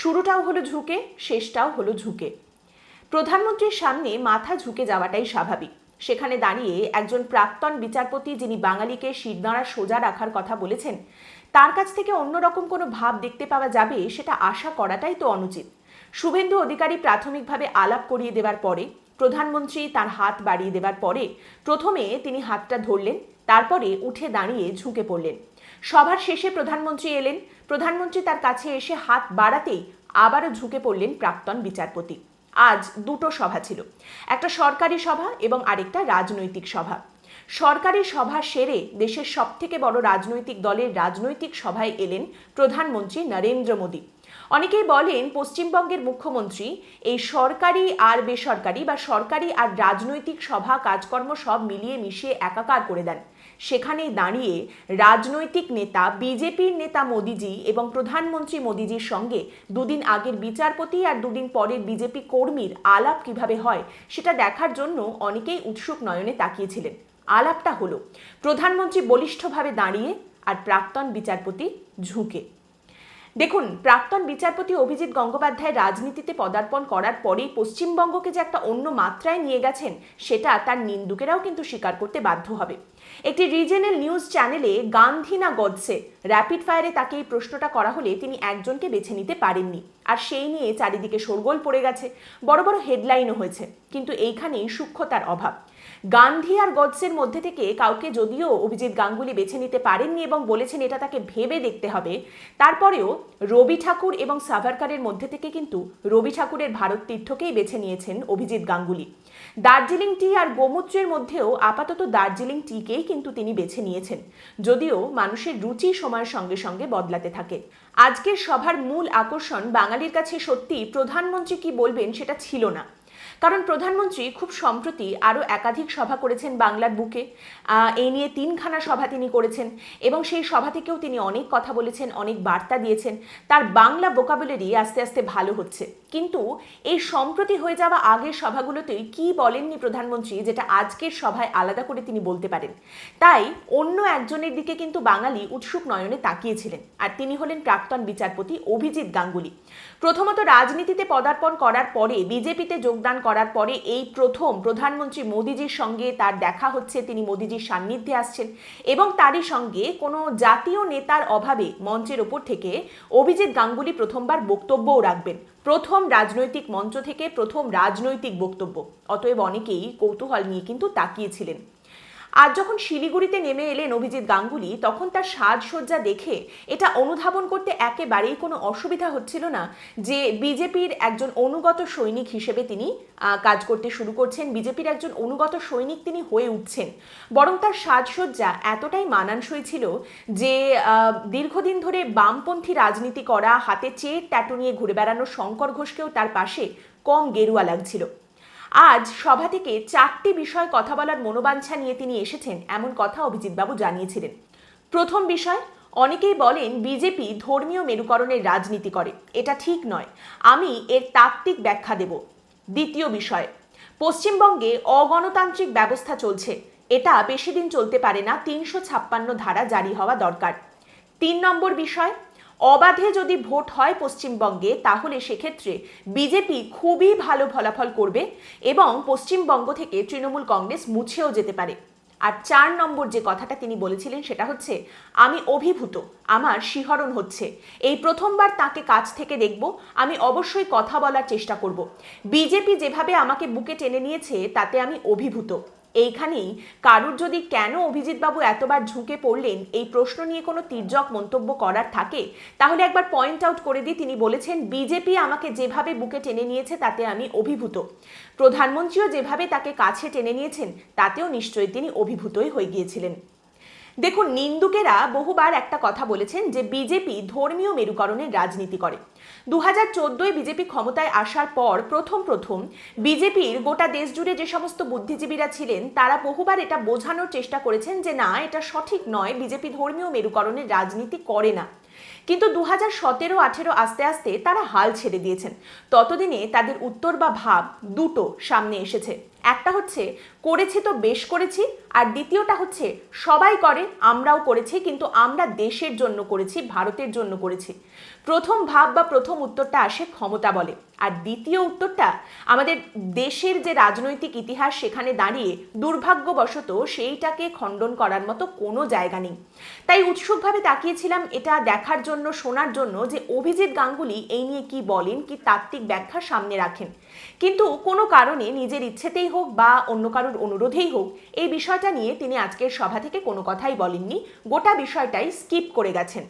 শুরুটাও হলো ঝুঁকে, শেষটাও হলো ঝুঁকে। প্রধানমন্ত্রীর সামনে মাথা ঝুঁকে যাওয়াটাই স্বাভাবিক। সেখানে দাঁড়িয়ে একজন প্রাক্তন বিচারপতি যিনি বাঙালিকে শিরদাঁড়া সোজা রাখার কথা বলেছেন, তার কাছ থেকে অন্যরকম কোনো ভাব দেখতে পাওয়া যাবে সেটা আশা করাটাই তো অনুচিত। শুভেন্দু অধিকারী প্রাথমিকভাবে আলাপ করিয়ে দেওয়ার পরে প্রধানমন্ত্রী তার হাত বাড়িয়ে দেওয়ার পরে প্রথমে তিনি হাতটা ধরলেন, তারপরে উঠে দাঁড়িয়ে ঝুঁকে পড়লেন। সভার শেষে প্রধানমন্ত্রী এলেন। প্রধানমন্ত্রী তার কাছে এসে হাত বাড়াতেই আবারও ঝুঁকে পড়লেন প্রাক্তন বিচারপতি। আজ দুটো সভা ছিল, একটা সরকারি সভা এবং আরেকটা রাজনৈতিক সভা। সরকারি সভা সেরে দেশের সবথেকে বড় রাজনৈতিক দলের রাজনৈতিক সভায় এলেন প্রধানমন্ত্রী নরেন্দ্র মোদী। অনেকেই বলেন পশ্চিমবঙ্গের মুখ্যমন্ত্রী এই সরকারি আর বেসরকারি বা সরকারি আর রাজনৈতিক সভা কাজকর্ম সব মিলিয়ে মিশিয়ে একাকার করে দেন। সেখানে দাঁড়িয়ে রাজনৈতিক নেতা, বিজেপির নেতা মোদিজি এবং প্রধানমন্ত্রী মোদিজির সঙ্গে দুদিন আগের বিচারপতি আর দুদিন পরের বিজেপি কর্মীর আলাপ কীভাবে হয় সেটা দেখার জন্য অনেকেই উৎসুক নয়নে তাকিয়েছিলেন। আলাপটা হলো, প্রধানমন্ত্রী বলিষ্ঠভাবে দাঁড়িয়ে আর প্রাক্তন বিচারপতি ঝুঁকে। দেখুন, প্রাক্তন বিচারপতি অভিজিৎ গঙ্গোপাধ্যায় রাজনীতিতে পদার্পণ করার পরেই পশ্চিমবঙ্গকে যে একটা অন্য মাত্রায় নিয়ে গেছেন, সেটা তার নিন্দুকেরাও কিন্তু স্বীকার করতে বাধ্য হবে। একটি রিজনাল নিউজ চ্যানেলে গান্ধী না গডসে র্যাপিড ফায়ারে তাকে এই প্রশ্নটা করা হলে তিনি একজনকে বেছে নিতে পারেননি। আর সেই নিয়ে চারিদিকে শোরগোল পড়ে গেছে, বড় বড় হেডলাইনও হয়েছে। কিন্তু এইখানেই সূক্ষ্মতার অভাব। গান্ধী আর গডসের মধ্যে থেকে কাউকে যদিও অভিজিৎ গাঙ্গুলি বেছে নিতে পারেননি এবং বলেছেন এটা তাকে ভেবে দেখতে হবে, তারপরেও রবি ঠাকুর এবং সাভারকারের মধ্যে থেকে কিন্তু রবি ঠাকুরের ভারত তীর্থকেই বেছে নিয়েছেন অভিজিৎ গাঙ্গুলি। দার্জিলিং টি আর গোমূত্রের মধ্যেও আপাতত দার্জিলিং টিকেই কিন্তু তিনি বেছে নিয়েছেন, যদিও মানুষের রুচি সময়ের সঙ্গে সঙ্গে বদলাতে থাকে। আজকের সভার মূল আকর্ষণ বাঙালির কাছে সত্যি প্রধানমন্ত্রী কি বলবেন সেটা ছিল না। কারণ প্রধানমন্ত্রী খুব সম্প্রতি আরও একাধিক সভা করেছেন বাংলার বুকে। এই নিয়ে তিনখানা সভা তিনি করেছেন এবং সেই সভা থেকেও তিনি অনেক কথা বলেছেন, অনেক বার্তা দিয়েছেন। তার বাংলা ভোকাবুলারি আস্তে আস্তে ভালো হচ্ছে। কিন্তু এই সম্প্রতি হয়ে যাওয়া আগের সভাগুলোতেই কি বলেননি প্রধানমন্ত্রী যেটা আজকের সভায় আলাদা করে তিনি বলতে পারেন? তাই অন্য একজনের দিকে কিন্তু বাঙালি উৎসুক নয়নে তাকিয়েছিলেন আর তিনি হলেন প্রাক্তন বিচারপতি অভিজিৎ গাঙ্গুলি। প্রথমত রাজনীতিতে পদার্পণ করার পরে, বিজেপিতে যোগদান করার পরে এই প্রথম প্রধানমন্ত্রী মোদিজির সঙ্গে তার দেখা হচ্ছে, তিনি মোদিজির সান্নিধ্যে আসছেন এবং তারই সঙ্গে কোনো জাতীয় নেতার অভাবে মঞ্চের ওপর থেকে অভিজিৎ গাঙ্গুলি প্রথমবার বক্তব্যও রাখবেন। প্রথম রাজনৈতিক মঞ্চ থেকে প্রথম রাজনৈতিক বক্তব্য। অতএব অনেকেই কৌতূহল নিয়ে কিন্তু তাকিয়েছিলেন আজ যখন শিলিগুড়িতে নেমে এলেন অভিজিৎ গাঙ্গুলি, তখন তার সাজসজ্জা দেখে এটা অনুধাবন করতে একেবারেই কোনো অসুবিধা হচ্ছিল না যে বিজেপির একজন অনুগত সৈনিক হিসেবে তিনি কাজ করতে শুরু করছেন। বিজেপির একজন অনুগত সৈনিক তিনি হয়ে উঠছেন। বরং তার সাজসজ্জা এতটাই মানানসই ছিল যে দীর্ঘদিন ধরে বামপন্থী রাজনীতি করা, হাতে চের ট্যাটু নিয়ে ঘুরে বেড়ানো শঙ্কর ঘোষকেও তার পাশে কম গেরুয়া লাগছিল। আজ সভা থেকে চারটি বিষয় কথা বলার মনোবাঞ্ছা নিয়ে তিনি এসেছেন, এমন কথা অভিজিৎবাবু জানিয়েছিলেন। প্রথম বিষয়, অনেকেই বলেন বিজেপি ধর্মীয় মেরুকরণের রাজনীতি করে। এটা ঠিক নয়। আমি এর তাত্ত্বিক ব্যাখ্যা দেব। দ্বিতীয় বিষয়, পশ্চিমবঙ্গে অগণতান্ত্রিক ব্যবস্থা চলছে। এটা বেশি দিন চলতে পারে না, তিনশো ছাপ্পান্ন ধারা জারি হওয়া দরকার। তিন নম্বর বিষয় অবাধে যদি ভোট হয় পশ্চিমবঙ্গে, তাহলে সেক্ষেত্রে বিজেপি খুবই ভালো ফলাফল করবে এবং পশ্চিমবঙ্গ থেকে তৃণমূল কংগ্রেস মুছেও যেতে পারে। আর চার নম্বর যে কথাটা তিনি বলেছিলেন, সেটা হচ্ছে, আমি অভিভূত, আমার শিহরণ হচ্ছে। এই প্রথমবার তাকে কাছ থেকে দেখব, আমি অবশ্যই কথা বলার চেষ্টা করব। বিজেপি যেভাবে আমাকে বুকে টেনে নিয়েছে, তাতে আমি অভিভূত। এইখানেই কারুর যদি কেন অভিজিৎবাবু এতবার ঝুঁকে পড়লেন, এই প্রশ্ন নিয়ে কোনো তির্যক মন্তব্য করার থাকে? তাহলে একবার পয়েন্ট আউট করে দিয়ে তিনি বলেছেন বিজেপি আমাকে যেভাবে বুকে টেনে নিয়েছে, তাতে আমি অভিভূত। প্রধানমন্ত্রীও যেভাবে তাকে কাছে টেনে নিয়েছেন, তাতেও নিশ্চয়ই তিনি অভিভূতই হয়ে গিয়েছিলেন। দেখুন, নিন্দুকেরা বহুবার একটা কথা বলেছেন যে বিজেপি ধর্মীয় মেরুকরণের রাজনীতি করে। দু বিজেপি ক্ষমতায় আসার পর প্রথম প্রথম বিজেপির গোটা দেশ জুড়ে যে সমস্ত বুদ্ধিজীবীরা ছিলেন, তারা বহুবার এটা বোঝানোর চেষ্টা করেছেন যে না, এটা সঠিক নয়, বিজেপি ধর্মীয় মেরুকরণের রাজনীতি করে না। কিন্তু দু হাজার সতেরো, আঠেরো আস্তে আস্তে তারা হাল ছেড়ে দিয়েছেন। ততদিনে তাদের উত্তর বা ভাব দুটো সামনে এসেছে। একটা হচ্ছে, করেছি তো বেশ করেছি, আর দ্বিতীয়টা হচ্ছে, সবাই করে, আমরাও করেছি, কিন্তু আমরা দেশের জন্য করেছি, ভারতের জন্য করেছি। প্রথম ভাব বা প্রথম উত্তরটা আসে ক্ষমতা বলে। আর দ্বিতীয় উত্তরটা, আমাদের দেশের যে রাজনৈতিক ইতিহাস সেখানে দাঁড়িয়ে দুর্ভাগ্যবশত সেইটাকে খণ্ডন করার মতো কোনো জায়গা নেই। তাই উৎসুকভাবে তাকিয়েছিলাম এটা দেখার জন্য, শোনার জন্য যে অভিজিৎ গাঙ্গুলি এই নিয়ে কি বলেন, কি তাত্ত্বিক ব্যাখ্যা সামনে রাখেন। কিন্তু কোনো কারণে নিজের ইচ্ছেতেই হোক বা অন্য কারোর অনুরোধেই হোক, এই বিষয়টা নিয়ে তিনি আজকের সভা থেকে কোনো কথাই বলেননি। গোটা বিষয়টাই স্কিপ করে গেছেন।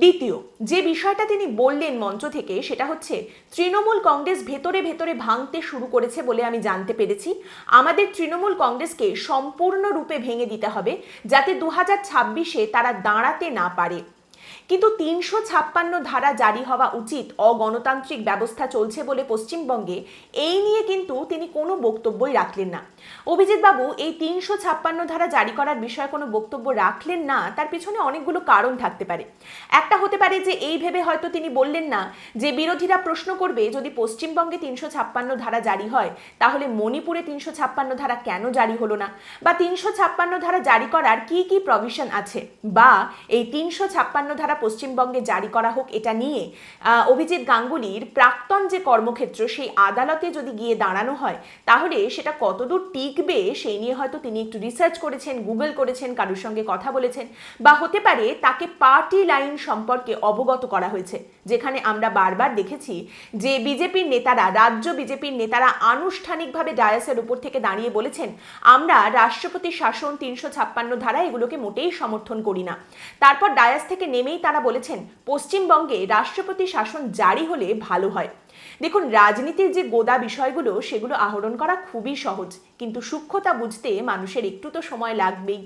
দ্বিতীয়, যে বিষয়টা তিনি বললেন মঞ্চ থেকে সেটা হচ্ছে, তৃণমূল কংগ্রেস ভেতরে ভেতরে ভাঙতে শুরু করেছে বলে আমি জানতে পেরেছি। আমাদের তৃণমূল কংগ্রেসকে সম্পূর্ণরূপে ভেঙে দিতে হবে যাতে দু হাজার ছাব্বিশে তারা দাঁড়াতে না পারে। কিন্তু তিনশো ছাপ্পান্ন ধারা জারি হওয়া উচিত অগণতান্ত্রিক ব্যবস্থা চলছে বলে পশ্চিমবঙ্গে, এই নিয়ে কিন্তু তিনি কোনো বক্তব্যই রাখলেন না। অভিজিৎ বাবু এই তিনশো ছাপ্পান্ন ধারা জারি করার বিষয়ে কোনো বক্তব্য রাখলেন না, তার পিছনে অনেকগুলো কারণ থাকতে পারে। একটা হতে পারে যে, এই ভেবে হয়তো তিনি বললেন না যে, বিরোধীরা প্রশ্ন করবে, যদি পশ্চিমবঙ্গে তিনশো ছাপ্পান্ন ধারা জারি হয়, তাহলে মণিপুরে তিনশো ছাপ্পান্ন ধারা কেন জারি হলো না? বা তিনশো ছাপ্পান্ন ধারা জারি করার কি কি প্রভিশন আছে? বা এই তিনশো ছাপ্পান্ন ধারা পশ্চিমবঙ্গে জারি করা হোক এটা নিয়ে অভিজিৎ গাঙ্গুলির প্রাক্তন যে কর্মক্ষেত্র সেই আদালতে যদি গিয়ে দাঁড়ানো হয়, তাহলে সেটা কতদূর টিকবে সেই নিয়ে হয়তো তিনি একটু রিসার্চ করেছেন গুগল করেছেন, কারোর সঙ্গে কথা বলেছেন, বা হতে পারে তাকে পার্টি লাইন সম্পর্কে অবগত করা হয়েছে, যেখানে আমরা বারবার দেখেছি যে বিজেপির নেতারা, রাজ্য বিজেপির নেতারা আনুষ্ঠানিকভাবে ডায়াসের উপর থেকে দাঁড়িয়ে বলেছেন, আমরা রাষ্ট্রপতি শাসন তিনশো ছাপ্পান্ন ধারা এগুলোকে মোটেই সমর্থন করি না। তারপর ডায়াস থেকে নেমেই তারা বলেছেন, পশ্চিমবঙ্গে রাষ্ট্রপতি শাসন জারি হলে ভালো হয়। দেখুন, রাজনীতির যে গোদা বিষয়গুলো, সেগুলো আহরণ করা খুবই সহজ। কিন্তু সূক্ষ্মতা বুঝতে মানুষের একটু তো সময় লাগবেই।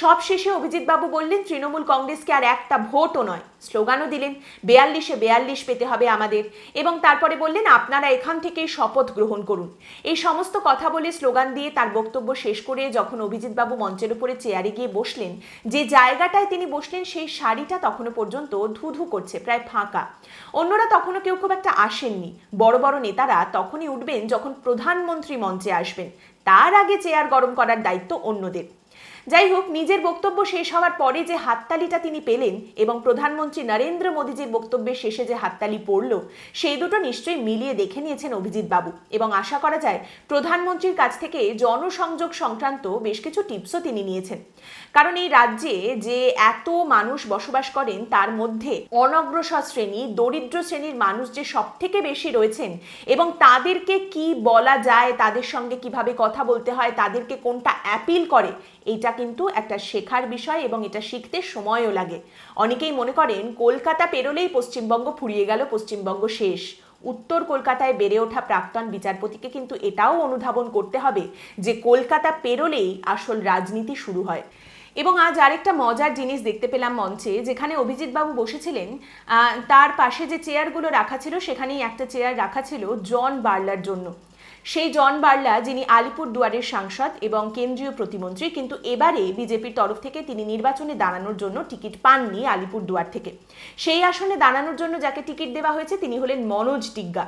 সব শেষে অভিজিৎ বাবু বললেন, তৃণমূল কংগ্রেসকে আর একটা ভোটও নয়। স্লোগানও দিলেন, বেয়াল্লিশে বেয়াল্লিশ পেতে হবে আমাদের। এবং তারপরে বললেন, আপনারা এখান থেকেই শপথ গ্রহণ করুন। এই সমস্ত কথা বলে স্লোগান দিয়ে তার বক্তব্য শেষ করে যখন অভিজিৎ বাবু মঞ্চের উপরে চেয়ারে গিয়ে বসলেন, যে জায়গাটায় তিনি বসলেন, সেই শাড়িটা তখনও পর্যন্ত ধু ধু করছে, প্রায় ফাঁকা। অন্যরা তখনও কেউ খুব একটা আসেননি। বড় বড় নেতারা তখনই উঠবেন যখন প্রধানমন্ত্রী মঞ্চে আসবেন। তার আগে চেয়ার গরম করার দায়িত্ব অন্যদের। যাই হোক, নিজের বক্তব্য শেষ হওয়ার পরে যে হাততালিটা তিনি পেলেন এবং প্রধানমন্ত্রী নরেন্দ্র মোদীজির বক্তব্যের শেষে যে হাততালি পড়ল, সেই দুটো নিশ্চয়ই মিলিয়ে দেখে নিয়েছেন অভিজিৎ বাবু। এবং আশা করা যায়, প্রধানমন্ত্রীর কাছ থেকে জনসংযোগ সংক্রান্ত বেশ কিছু টিপসও তিনি নিয়েছেন। কারণ এই রাজ্যে যে এত মানুষ বসবাস করেন, তার মধ্যে অনগ্রসর শ্রেণি, দরিদ্র শ্রেণির মানুষ যে সব থেকে বেশি রয়েছেন এবং তাদেরকে কি বলা যায়, তাদের সঙ্গে কীভাবে কথা বলতে হয়, তাদেরকে কোনটা অ্যাপিল করে এটা কিন্তু একটা শেখার বিষয় এবং এটা শিখতে সময়ও লাগে। অনেকেই মনে করেন, কলকাতা পেরোলেই পশ্চিমবঙ্গ ফুরিয়ে গেল, পশ্চিমবঙ্গ শেষ। উত্তর কলকাতায় বেড়ে ওঠা প্রাক্তন বিচারপতিকে কিন্তু এটাও অনুধাবন করতে হবে যে কলকাতা পেরোলেই আসল রাজনীতি শুরু হয়। এবং আজ আরেকটা মজার জিনিস দেখতে পেলাম মঞ্চে, যেখানে অভিজিৎ বাবু বসেছিলেন তার পাশে যে চেয়ারগুলো রাখা ছিল, সেখানেই একটা চেয়ার রাখা ছিল জন বার্লার জন্য। সেই জন বার্লা যিনি আলিপুর দুয়ারের সাংসদ এবং কেন্দ্রীয় প্রতিমন্ত্রী, কিন্তু এবারে বিজেপির তরফ থেকে তিনি নির্বাচনে দাঁড়ানোর জন্য টিকিট পাননি আলিপুর দুয়ার থেকে। সেই আসনে দাঁড়ানোর জন্য যাকে টিকিট দেওয়া হয়েছে, তিনি হলেন মনোজ টিগ্গা।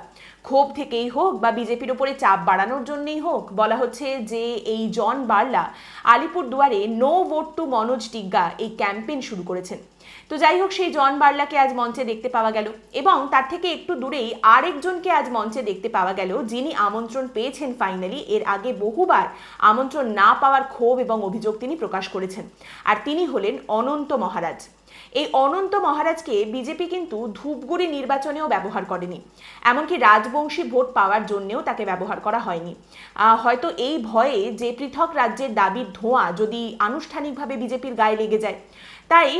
ক্ষোভ থেকেই হোক বা বিজেপির ওপরে চাপ বাড়ানোর জন্যই হোক, বলা হচ্ছে যে এই জন বার্লা আলিপুর দুয়ারে no vote to Manoj Tigga এই ক্যাম্পেইন শুরু করেছেন। তো যাই হোক, সেই জন বার্লাকে আজ মঞ্চে দেখতে পাওয়া গেল এবং তার থেকে একটু দূরেই আরেকজনকে আজ মঞ্চে দেখতে পাওয়া গেল যিনি আমন্ত্রণ পেয়েছেন ফাইনালি এর আগে বহুবার আমন্ত্রণ না পাওয়ার ক্ষোভ এবং অভিযোগ তিনি প্রকাশ করেছেন। আর তিনি হলেন অনন্ত মহারাজ। এই অনন্ত মহারাজকে বিজেপি কিন্তু ধূপগুড়ি নির্বাচনেও ব্যবহার করেনি। এমনকি রাজবংশী ভোট পাওয়ার জন্যেও তাকে ব্যবহার করা হয়নি। হয়তো এই ভয়ে যে পৃথক রাজ্যের দাবির ধোঁয়া যদি আনুষ্ঠানিকভাবে বিজেপির গায়ে লেগে যায় তাই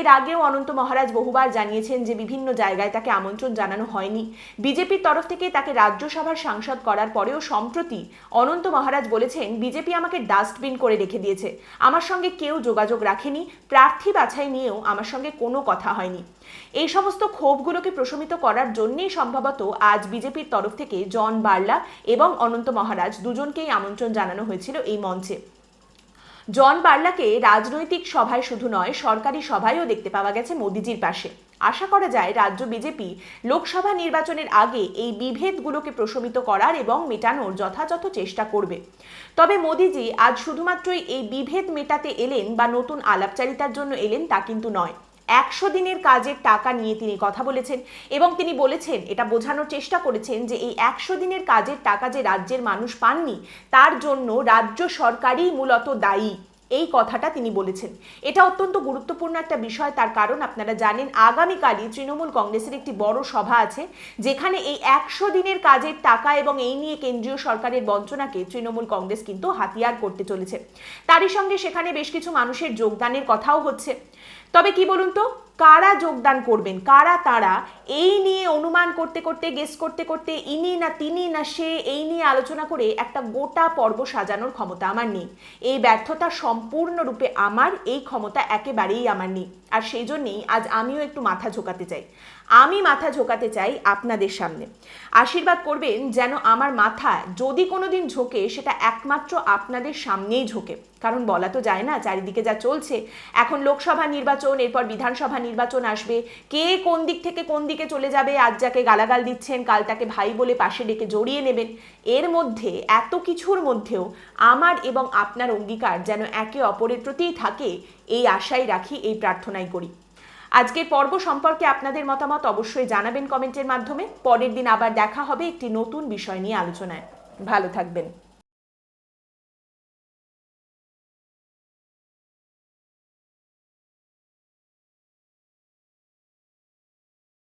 এর আগেও অনন্ত মহারাজ বহুবার জানিয়েছেন যে বিভিন্ন জায়গায় তাকে আমন্ত্রণ জানানো হয়নি। বিজেপির তরফ থেকে তাকে রাজ্যসভার সাংসদ করার পরেও সম্প্রতি অনন্ত মহারাজ বলেছেন, বিজেপি আমাকে ডাস্টবিন করে রেখে দিয়েছে। আমার সঙ্গে কেউ যোগাযোগ রাখেনি, প্রার্থী বাছাই নিয়েও আমার সঙ্গে কোনো কথা হয়নি। এই সমস্ত ক্ষোভগুলোকে প্রশমিত করার জন্যেই সম্ভবত আজ বিজেপির তরফ থেকে জন বার্লা এবং অনন্ত মহারাজ দুজনকেই আমন্ত্রণ জানানো হয়েছিল এই মঞ্চে। জন বার্লাকে রাজনৈতিক সভায় শুধু নয়, সরকারি সভায়ও দেখতে পাওয়া গেছে মোদিজির পাশে। আশা করা যায় রাজ্য বিজেপি লোকসভা নির্বাচনের আগে এই বিভেদগুলোকে প্রশমিত করার এবং মেটানোর যথাযথ চেষ্টা করবে। তবে মোদিজি আজ শুধুমাত্রই এই বিভেদ মেটাতে এলেন বা নতুন আলাপচারিতার জন্য এলেন তা কিন্তু নয়। একশো দিনের কাজের টাকা নিয়ে তিনি কথা বলেছেন এবং তিনি বলেছেন, এটা বোঝানোর চেষ্টা করেছেন যে এই একশো দিনের কাজের টাকা যে রাজ্যের মানুষ পাননি, তার জন্য রাজ্য সরকারই মূলত দায়ী। এই কথাটা তিনি বলেছেন। এটা অত্যন্ত গুরুত্বপূর্ণ একটা বিষয়, তার কারণ আপনারা জানেন, আগামীকালই তৃণমূল কংগ্রেসের একটি বড় সভা আছে, যেখানে এই একশো দিনের কাজের টাকা এবং এই নিয়ে কেন্দ্রীয় সরকারের বঞ্চনাকে তৃণমূল কংগ্রেস কিন্তু হাতিয়ার করতে চলেছে। তারই সঙ্গে সেখানে বেশ কিছু মানুষের যোগদানের কথাও হচ্ছে। তবে কি বলুন তো? কারা যোগদান করবেন? কারা তারা? এই নিয়ে অনুমান করতে করতে গেস করতে করতে ইনি না তিনি না সে, এই নিয়ে আলোচনা করে একটা গোটা পর্ব সাজানোর ক্ষমতা আমার নেই। এই ব্যর্থতা সম্পূর্ণরূপে আমার, এই ক্ষমতা একেবারেই আমার নেই। আর সেই জন্যেই আজ আমিও একটু মাথা ঝোকাতে চাই। আমি মাথা ঝোকাতে চাই আপনাদের সামনে। আশীর্বাদ করবেন যেন আমার মাথা যদি কোনোদিন ঝোঁকে, সেটা একমাত্র আপনাদের সামনেই ঝোঁকে। কারণ বলা তো যায় না, চারিদিকে যা চলছে, এখন লোকসভা নির্বাচন, এরপর বিধানসভা নির্বাচন আসবে। কে কোন দিক থেকে কোন দিকে চলে যাবে, আজ যাকে গালাগাল দিচ্ছেন, কাল তাকে ভাই বলে পাশে ডেকে জড়িয়ে নেবেন। এর মধ্যে, এত কিছুর মধ্যেও আমার এবং আপনার অঙ্গীকার যেন একে অপরের প্রতিই থাকে, এই আশাই রাখি, এই প্রার্থনাই করি। আজকের পর্ব সম্পর্কে আপনাদের মতামত অবশ্যই জানাবেন কমেন্টের মাধ্যমে। পরের দিন আবার দেখা হবে একটি নতুন বিষয় নিয়ে আলোচনায়। ভালো থাকবেন।